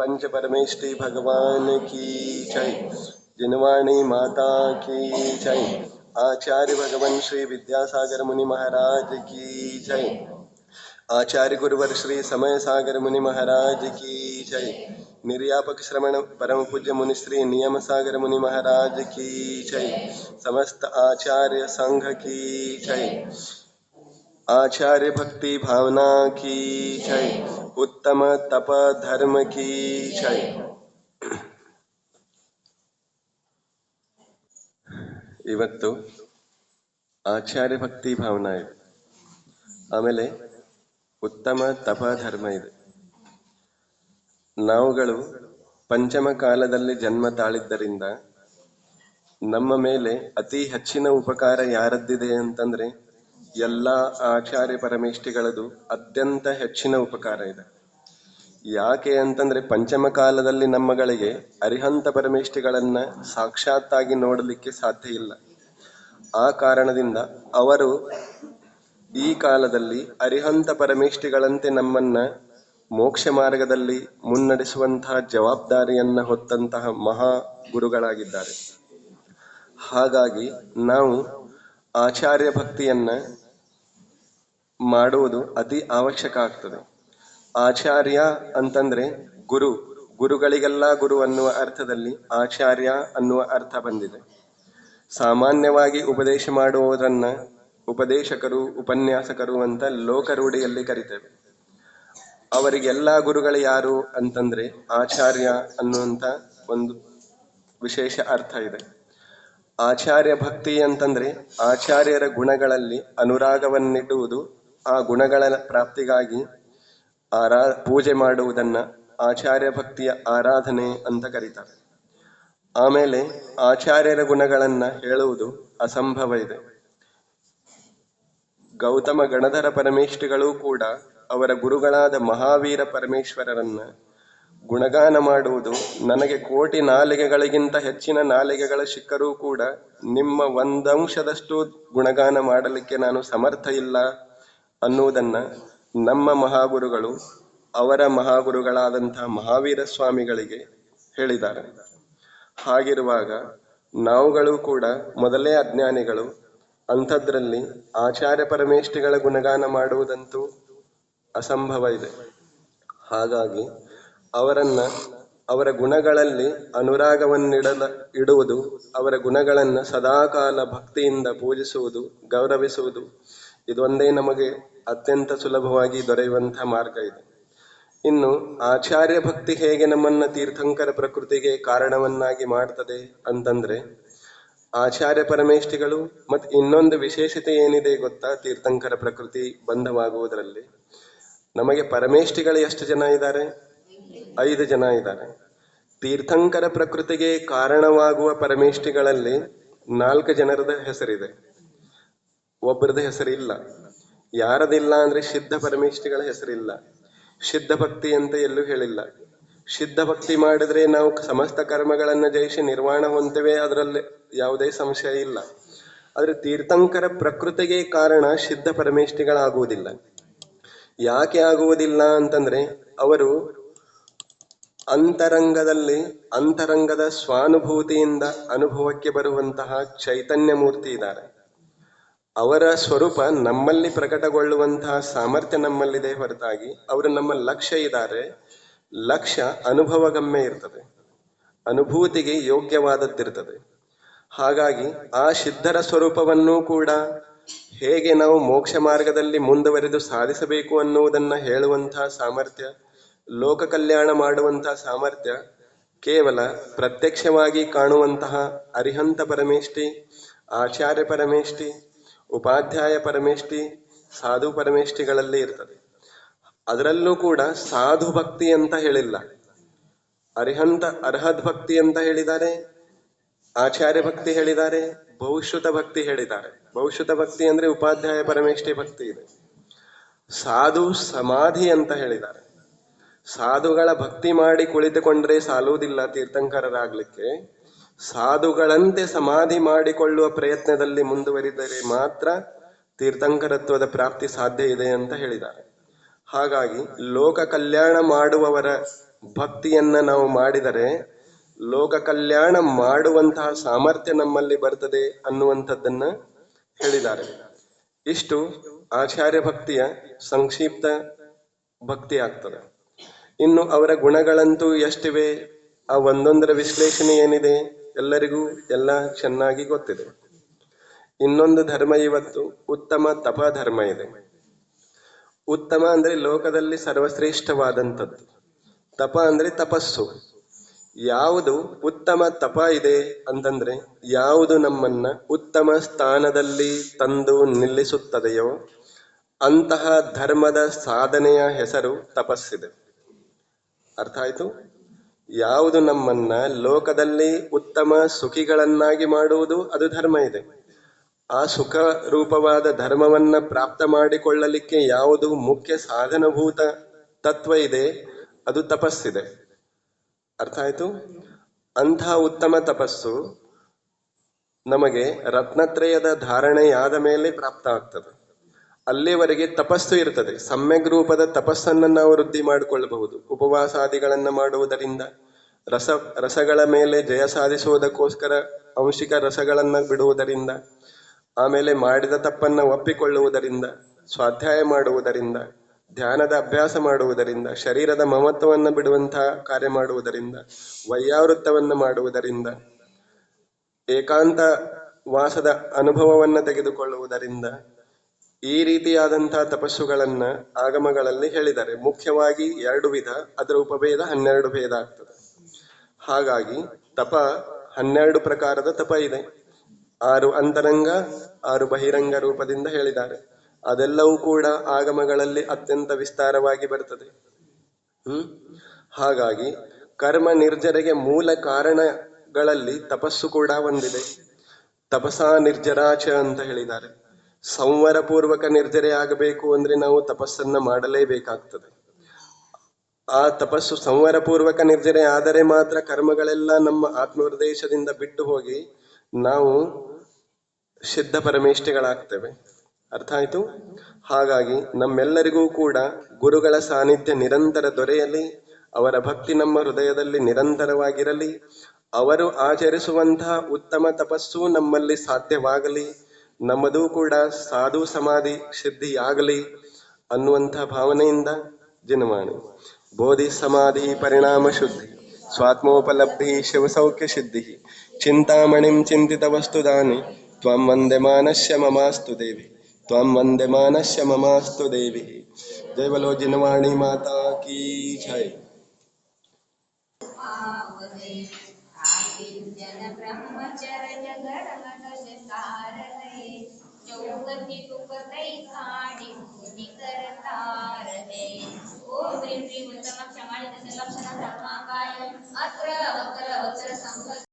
पंच परमेष्टि भगवान की जय। जिनवाणी माता की जय। आचार्य भगवान श्री विद्यासागर मुनि महाराज की जय। आचार्य गुरुवर श्री समय सागर मुनि महाराज की जय। निर्यापक श्रवण परम पूज्य मुनि श्री नियम सागर मुनि महाराज की जय। समस्त आचार्य संघ की जय। आचार्य भक्ति भावना की जय उत्तम तप धर्म की जय ಇವತ್ತು ಆಚಾರ್ಯ ಭಕ್ತಿ ಭಾವನಾ ಇದೆ ಆಮೇಲೆ ಉತ್ತಮ ತಪ ಧರ್ಮ ಇದೆ ನಾವುಗಳು ಪಂಚಮ ಕಾಲದಲ್ಲಿ ಜನ್ಮ ತಾಳಿದ್ದರಿಂದ ನಮ್ಮ ಮೇಲೆ ಅತಿ ಹೆಚ್ಚಿನ ಉಪಕಾರ ಯಾರದ್ದಿದೆ ಅಂತಂದ್ರೆ ಎಲ್ಲ ಆಚಾರ್ಯ ಪರಮೇಷ್ಠಿಗಳದು ಅತ್ಯಂತ ಹೆಚ್ಚಿನ ಉಪಕಾರ ಇದೆ. ಯಾಕೆ ಅಂತಂದ್ರೆ ಪಂಚಮ ಕಾಲದಲ್ಲಿ ನಮ್ಮಗಳಿಗೆ ಅರಿಹಂತ ಪರಮೇಷ್ಠಿಗಳನ್ನ ಸಾಕ್ಷಾತ್ತಾಗಿ ನೋಡಲಿಕ್ಕೆ ಸಾಧ್ಯ ಇಲ್ಲ. ಆ ಕಾರಣದಿಂದ ಅವರು ಈ ಕಾಲದಲ್ಲಿ ಅರಿಹಂತ ಪರಮೇಷ್ಠಿಗಳಂತೆ ನಮ್ಮನ್ನ ಮೋಕ್ಷ ಮಾರ್ಗದಲ್ಲಿ ಮುನ್ನಡೆಸುವಂತಹ ಜವಾಬ್ದಾರಿಯನ್ನ ಹೊತ್ತಂತಹ ಮಹಾ ಗುರುಗಳಾಗಿದ್ದಾರೆ. ಹಾಗಾಗಿ ನಾವು ಆಚಾರ್ಯ ಭಕ್ತಿಯನ್ನ ಮಾಡುವುದು ಅತಿ ಅವಶ್ಯಕ ಆಗ್ತದೆ. ಆಚಾರ್ಯ ಅಂತಂದ್ರೆ ಗುರು. ಗುರುಗಳಿಗೆಲ್ಲ ಗುರು ಅನ್ನುವ ಅರ್ಥದಲ್ಲಿ ಆಚಾರ್ಯ ಅನ್ನುವ ಅರ್ಥ ಬಂದಿದೆ. ಸಾಮಾನ್ಯವಾಗಿ ಉಪದೇಶ ಮಾಡುವುದನ್ನ ಉಪದೇಶಕರು, ಉಪನ್ಯಾಸಕರು ಅಂತ ಲೋಕರೂಢಿಯಲ್ಲಿ ಕರಿತೇವೆ. ಅವರಿಗೆಲ್ಲ ಗುರುಗಳು ಯಾರು ಅಂತಂದ್ರೆ ಆಚಾರ್ಯ ಅನ್ನುವಂಥ ಒಂದು ವಿಶೇಷ ಅರ್ಥ ಇದೆ. ಆಚಾರ್ಯ ಭಕ್ತಿ ಅಂತಂದ್ರೆ ಆಚಾರ್ಯರ ಗುಣಗಳಲ್ಲಿ ಅನುರಾಗವನ್ನಿಡುವುದು ಆ ಗುಣಗಳ ಪ್ರಾಪ್ತಿಗಾಗಿ ಆರಾ, ಪೂಜೆ ಮಾಡುವುದನ್ನ ಆಚಾರ್ಯ ಭಕ್ತಿಯ ಆರಾಧನೆ ಅಂತ ಕರೀತಾರೆ. ಆಮೇಲೆ ಆಚಾರ್ಯರ ಗುಣಗಳನ್ನ ಹೇಳುವುದು ಅಸಂಭವ ಇದೆ. ಗೌತಮ ಗಣಧರ ಪರಮೇಶ್ವರಿಗಳು ಕೂಡ ಅವರ ಗುರುಗಳಾದ ಮಹಾವೀರ ಪರಮೇಶ್ವರರನ್ನ ಗುಣಗಾನ ಮಾಡುವುದು ನನಗೆ ಕೋಟಿ ನಾಲಿಗೆಗಳಿಗಿಂತ ಹೆಚ್ಚಿನ ನಾಲಿಗೆಗಳ ಸಿಕ್ಕರೂ ಕೂಡ ನಿಮ್ಮ ಒಂದಂಶದಷ್ಟು ಗುಣಗಾನ ಮಾಡಲಿಕ್ಕೆ ನಾನು ಸಮರ್ಥ ಇಲ್ಲ ಅನ್ನುವುದನ್ನ ನಮ್ಮ ಮಹಾಗುರುಗಳು, ಅವರ ಮಹಾಗುರುಗಳಾದಂತಹ ಮಹಾವೀರ ಸ್ವಾಮಿಗಳಿಗೆ ಹೇಳಿದ್ದಾರೆ. ಹಾಗಿರುವಾಗ ನಾವುಗಳು ಕೂಡ ಮೊದಲೇ ಅಜ್ಞಾನಿಗಳು, ಅಂಥದ್ರಲ್ಲಿ ಆಚಾರ್ಯ ಪರಮೇಷ್ಠಿಗಳ ಗುಣಗಾನ ಮಾಡುವುದಂತೂ ಅಸಂಭವ ಇದೆ. ಹಾಗಾಗಿ ಅವರನ್ನ, ಅವರ ಗುಣಗಳಲ್ಲಿ ಅನುರಾಗವನ್ನಿಡಲ, ಇಡುವುದು, ಅವರ ಗುಣಗಳನ್ನು ಸದಾಕಾಲ ಭಕ್ತಿಯಿಂದ ಪೂಜಿಸುವುದು, ಗೌರವಿಸುವುದು ಇದೊಂದೇ ನಮಗೆ ಅತ್ಯಂತ ಸುಲಭವಾಗಿ ದೊರೆಯುವಂತಹ ಮಾರ್ಗ ಇದೆ. ಇನ್ನು ಆಚಾರ್ಯ ಭಕ್ತಿ ಹೇಗೆ ನಮ್ಮನ್ನ ತೀರ್ಥಂಕರ ಪ್ರಕೃತಿಗೆ ಕಾರಣವನ್ನಾಗಿ ಮಾಡ್ತದೆ ಅಂತಂದ್ರೆ, ಆಚಾರ್ಯ ಪರಮೇಷ್ಠಿಗಳು ಮತ್ತೆ ಇನ್ನೊಂದು ವಿಶೇಷತೆ ಏನಿದೆ ಗೊತ್ತಾ ತೀರ್ಥಂಕರ ಪ್ರಕೃತಿ ಬಂಧವಾಗುವುದರಲ್ಲಿ? ನಮಗೆ ಪರಮೇಷ್ಠಿಗಳು ಎಷ್ಟು ಜನ ಇದ್ದಾರೆ? ಐದು ಜನ ಇದ್ದಾರೆ. ತೀರ್ಥಂಕರ ಪ್ರಕೃತಿಗೆ ಕಾರಣವಾಗುವ ಪರಮೇಷ್ಠಿಗಳಲ್ಲಿ ನಾಲ್ಕು ಜನರದ ಹೆಸರಿದೆ. ಒಬ್ಬರದ ಹೆಸರಿಲ್ಲ. ಯಾರದಿಲ್ಲ ಅಂದ್ರೆ ಸಿದ್ಧ ಪರಮೇಷ್ಠಿಗಳ ಹೆಸರಿಲ್ಲ. ಸಿದ್ಧ ಭಕ್ತಿ ಅಂತ ಎಲ್ಲೂ ಹೇಳಿಲ್ಲ. ಸಿದ್ಧ ಭಕ್ತಿ ಮಾಡಿದ್ರೆ ನಾವು ಸಮಸ್ತ ಕರ್ಮಗಳನ್ನ ಜಯಿಸಿ ನಿರ್ವಾಣ ಹೊಂತೇವೆ ಅದರಲ್ಲಿ ಯಾವುದೇ ಸಂಶಯ ಇಲ್ಲ. ಆದ್ರೆ ತೀರ್ಥಂಕರ ಪ್ರಕೃತಿಗೆ ಕಾರಣ ಸಿದ್ಧ ಪರಮೇಷ್ಠಿಗಳಾಗುವುದಿಲ್ಲ. ಯಾಕೆ ಆಗುವುದಿಲ್ಲ ಅಂತಂದ್ರೆ ಅವರು ಅಂತರಂಗದಲ್ಲಿ, ಅಂತರಂಗದ ಸ್ವಾನುಭೂತಿಯಿಂದ ಅನುಭವಕ್ಕೆ ಬರುವಂತಹ ಚೈತನ್ಯ ಮೂರ್ತಿ ಇದ್ದಾರೆ. ಅವರ ಸ್ವರೂಪ ನಮ್ಮಲ್ಲಿ ಪ್ರಕಟಗೊಳ್ಳುವಂತಹ ಸಾಮರ್ಥ್ಯ ನಮ್ಮಲ್ಲಿದೆ ಹೊರತಾಗಿ ಅವರು ನಮ್ಮ ಲಕ್ಷ್ಯ ಇದ್ದಾರೆ. ಲಕ್ಷ್ಯ ಅನುಭವಗಮ್ಯ ಇರ್ತದೆ. ಅನುಭೂತಿಗೆ ಯೋಗ್ಯವಾದದ್ದಿರ್ತದೆ. ಹಾಗಾಗಿ ಆ ಸಿದ್ಧರ ಸ್ವರೂಪವನ್ನೂ ಕೂಡ ಹೇಗೆ ನಾವು ಮೋಕ್ಷ ಮಾರ್ಗದಲ್ಲಿ ಮುಂದುವರೆದು ಸಾಧಿಸಬೇಕು ಅನ್ನುವುದನ್ನ ಹೇಳುವಂತಹ ಸಾಮರ್ಥ್ಯ, ಲೋಕ ಕಲ್ಯಾಣ ಮಾಡುವಂತಹ ಸಾಮರ್ಥ್ಯ ಕೇವಲ ಪ್ರತ್ಯಕ್ಷವಾಗಿ ಕಾಣುವಂತಹ ಅರಿಹಂತ ಪರಮೇಷ್ಠಿ, ಆಚಾರ್ಯ ಪರಮೇಷ್ಠಿ ಉಪಾಧ್ಯಾಯ ಪರಮೇಷ್ಠಿ, ಸಾಧು ಪರಮೇಷ್ಠಿಗಳಲ್ಲಿ ಇರ್ತದೆ. ಅದರಲ್ಲೂ ಕೂಡ ಸಾಧು ಭಕ್ತಿ ಅಂತ ಹೇಳಿಲ್ಲ. ಅರಿಹಂತ, ಅರ್ಹದ್ ಭಕ್ತಿ ಅಂತ ಹೇಳಿದ್ದಾರೆ, ಆಚಾರ್ಯ ಭಕ್ತಿ ಹೇಳಿದ್ದಾರೆ, ಬಹುಶ್ರುತ ಭಕ್ತಿ ಹೇಳಿದ್ದಾರೆ. ಬಹುಶ್ರುತ ಭಕ್ತಿ ಅಂದ್ರೆ ಉಪಾಧ್ಯಾಯ ಪರಮೇಷ್ಠಿ ಭಕ್ತಿ ಇದೆ. ಸಾಧು ಸಮಾಧಿ ಅಂತ ಹೇಳಿದ್ದಾರೆ. ಸಾಧುಗಳ ಭಕ್ತಿ ಮಾಡಿ ಕುಳಿತುಕೊಂಡ್ರೆ ಸಾಲುವುದಿಲ್ಲ ತೀರ್ಥಂಕರರಾಗ್ಲಿಕ್ಕೆ. ಸಾಧುಗಳಂತೆ ಸಮಾಧಿ ಮಾಡಿಕೊಳ್ಳುವ ಪ್ರಯತ್ನದಲ್ಲಿ ಮುಂದುವರಿದರೆ ಮಾತ್ರ ತೀರ್ಥಂಕರತ್ವದ ಪ್ರಾಪ್ತಿ ಸಾಧ್ಯ ಇದೆ ಅಂತ ಹೇಳಿದ್ದಾರೆ. ಹಾಗಾಗಿ ಲೋಕ ಕಲ್ಯಾಣ ಮಾಡುವವರ ಭಕ್ತಿಯನ್ನ ನಾವು ಮಾಡಿದರೆ ಲೋಕ ಕಲ್ಯಾಣ ಮಾಡುವಂತಹ ಸಾಮರ್ಥ್ಯ ನಮ್ಮಲ್ಲಿ ಬರ್ತದೆ ಅನ್ನುವಂಥದ್ದನ್ನ ಹೇಳಿದ್ದಾರೆ. ಇಷ್ಟು ಆಚಾರ್ಯ ಭಕ್ತಿಯ ಸಂಕ್ಷಿಪ್ತ ಭಕ್ತಿ ಆಗ್ತದೆ ಇನ್ನು ಅವರ ಗುಣಗಳಂತೂ ಎಷ್ಟಿವೆ? ಆ ಒಂದೊಂದರ ವಿಶ್ಲೇಷಣೆ ಏನಿದೆ? ಎಲ್ಲರಿಗೂ ಎಲ್ಲ ಚೆನ್ನಾಗಿ ಗೊತ್ತಿದೆ. ಇನ್ನೊಂದು ಧರ್ಮ ಇವತ್ತು ಉತ್ತಮ ತಪ ಧರ್ಮ ಇದೆ. ಉತ್ತಮ ಅಂದ್ರೆ ಲೋಕದಲ್ಲಿ ಸರ್ವಶ್ರೇಷ್ಠವಾದಂಥದ್ದು. ತಪ ಅಂದ್ರೆ ತಪಸ್ಸು. ಯಾವುದು ಉತ್ತಮ ತಪ ಇದೆ ಅಂತಂದ್ರೆ ಯಾವುದು ನಮ್ಮನ್ನ ಉತ್ತಮ ಸ್ಥಾನದಲ್ಲಿ ತಂದು ನಿಲ್ಲಿಸುತ್ತದೆಯೋ ಅಂತಹ ಧರ್ಮದ ಸಾಧನೆಯ ಹೆಸರು ತಪಸ್ಸಿದೆ. ಅರ್ಥ ಆಯ್ತು? ಯಾವುದು ನಮ್ಮನ್ನ ಲೋಕದಲ್ಲಿ ಉತ್ತಮ ಸುಖಿಗಳನ್ನಾಗಿ ಮಾಡುವುದು, ಅದು ಧರ್ಮ ಇದೆ. ಆ ಸುಖ ರೂಪವಾದ ಧರ್ಮವನ್ನ ಪ್ರಾಪ್ತ ಮಾಡಿಕೊಳ್ಳಲಿಕ್ಕೆ ಯಾವುದು ಮುಖ್ಯ ಸಾಧನಭೂತ ತತ್ವ ಇದೆ, ಅದು ತಪಸ್ಸಿದೆ. ಅರ್ಥ ಆಯ್ತು? ಅಂಥ ಉತ್ತಮ ತಪಸ್ಸು ನಮಗೆ ರತ್ನತ್ರಯದ ಧಾರಣೆಯಾದ ಮೇಲೆ ಪ್ರಾಪ್ತ ಆಗ್ತದೆ. ಅಲ್ಲಿವರೆಗೆ ತಪಸ್ಸು ಇರ್ತದೆ ಸಮ್ಯಕ್ ರೂಪದ ತಪಸ್ಸನ್ನು ನಾವು ವೃದ್ಧಿ ಮಾಡಿಕೊಳ್ಳಬಹುದು. ಉಪವಾಸಾದಿಗಳನ್ನ ಮಾಡುವುದರಿಂದ ರಸ, ರಸಗಳ ಮೇಲೆ ಜಯ ಸಾಧಿಸುವುದಕ್ಕೋಸ್ಕರ ಅಂಶಿಕ ರಸಗಳನ್ನ ಬಿಡುವುದರಿಂದ, ಆಮೇಲೆ ಮಾಡಿದ ತಪ್ಪನ್ನ ಒಪ್ಪಿಕೊಳ್ಳುವುದರಿಂದ, ಸ್ವಾಧ್ಯಾಯ ಮಾಡುವುದರಿಂದ, ಧ್ಯಾನದ ಅಭ್ಯಾಸ ಮಾಡುವುದರಿಂದ, ಶರೀರದ ಮಮತ್ವವನ್ನು ಬಿಡುವಂತಹ ಕಾರ್ಯ ಮಾಡುವುದರಿಂದ, ವೈಯಾವೃತ್ತವನ್ನು ಮಾಡುವುದರಿಂದ, ಏಕಾಂತ ವಾಸದ ಅನುಭವವನ್ನು ತೆಗೆದುಕೊಳ್ಳುವುದರಿಂದ ಈ ರೀತಿಯಾದಂತಹ ತಪಸ್ಸುಗಳನ್ನ ಆಗಮಗಳಲ್ಲಿ ಹೇಳಿದ್ದಾರೆ. ಮುಖ್ಯವಾಗಿ ಎರಡು ವಿಧ, ಅದರ ಉಪಭೇದ ಹನ್ನೆರಡು ಭೇದ ಆಗ್ತದೆ. ಹಾಗಾಗಿ ತಪ ಹನ್ನೆರಡು ಪ್ರಕಾರದ ತಪ ಇದೆ. ಆರು ಅಂತರಂಗ, ಆರು ಬಹಿರಂಗ ರೂಪದಿಂದ ಹೇಳಿದ್ದಾರೆ. ಅದೆಲ್ಲವೂ ಕೂಡ ಆಗಮಗಳಲ್ಲಿ ಅತ್ಯಂತ ವಿಸ್ತಾರವಾಗಿ ಬರ್ತದೆ. ಹ್ಮ್? ಹಾಗಾಗಿ ಕರ್ಮ ನಿರ್ಜರೆಗೆ ಮೂಲ ಕಾರಣಗಳಲ್ಲಿ ತಪಸ್ಸು ಕೂಡ ಒಂದಿದೆ. ತಪಸಾ ನಿರ್ಜರಾಚ ಅಂತ ಹೇಳಿದ್ದಾರೆ. ಸಂವರ ಪೂರ್ವಕ ಅಂದರೆ ನಾವು ತಪಸ್ಸನ್ನ ಮಾಡಲೇಬೇಕಾಗ್ತದೆ. ಆ ತಪಸ್ಸು ಸಂವರಪೂರ್ವಕ ಪೂರ್ವಕ ನಿರ್ಜರೆ ಆದರೆ ಮಾತ್ರ ಕರ್ಮಗಳೆಲ್ಲ ನಮ್ಮ ಆತ್ಮೋಪದೇಶದಿಂದ ಬಿಟ್ಟು ಹೋಗಿ ನಾವು ಸಿದ್ಧ ಪರಮೇಷ್ಠಿಗಳಾಗ್ತೇವೆ. ಅರ್ಥ ಆಯ್ತು? ಹಾಗಾಗಿ ನಮ್ಮೆಲ್ಲರಿಗೂ ಕೂಡ ಗುರುಗಳ ಸಾನ್ನಿಧ್ಯ ನಿರಂತರ ದೊರೆಯಲಿ, ಅವರ ಭಕ್ತಿ ನಮ್ಮ ಹೃದಯದಲ್ಲಿ ನಿರಂತರವಾಗಿರಲಿ, ಅವರು ಆಚರಿಸುವಂತಹ ಉತ್ತಮ ತಪಸ್ಸು ನಮ್ಮಲ್ಲಿ ಸಾಧ್ಯವಾಗಲಿ ನಮ್ಮದು ಕೂಡ ಸಾಧು ಸಮಾಧಿ ಸಿದ್ಧಿಯಾಗಲಿ ಅನ್ನುವಂಥ ಭಾವನೆಯಿಂದ ಜಿನವಾಣಿ ಬೋಧಿ ಸಮಾಧಿ ಪರಿಣಾಮ ಶುದ್ಧಿ, ಸ್ವಾತ್ಮೋಪಲಬ್ಧಿ ಶಿವಸೌಖ್ಯ ಸಿದ್ಧಿ, ಚಿಂತಾಮಣಿಂ ಚಿಂತಿತ ವಸ್ತುದಾನಿ ತ್ವಂ ವಂದೆ ಮಾನಸ್ಯ ಮಮಾಸ್ತು ದೇವಿ, ತ್ವಂ ವಂದೆ ಮಾನಸ್ಯ ಮಮಾಸ್ತು ದೇವಿ. ಜೈ ಜಿನವಾಣಿ ಮಾತಾ ಕೀ ಜೈ. जन ब्रह्मचर्य गणमन सारहे। जोगति तुक तई काणी मुनि करतारहे। ओम ह्रीं ह्रीं उत्तम क्षमाणि दशलक्षणं धर्माकाय अत्र वक्र वक्र संपत्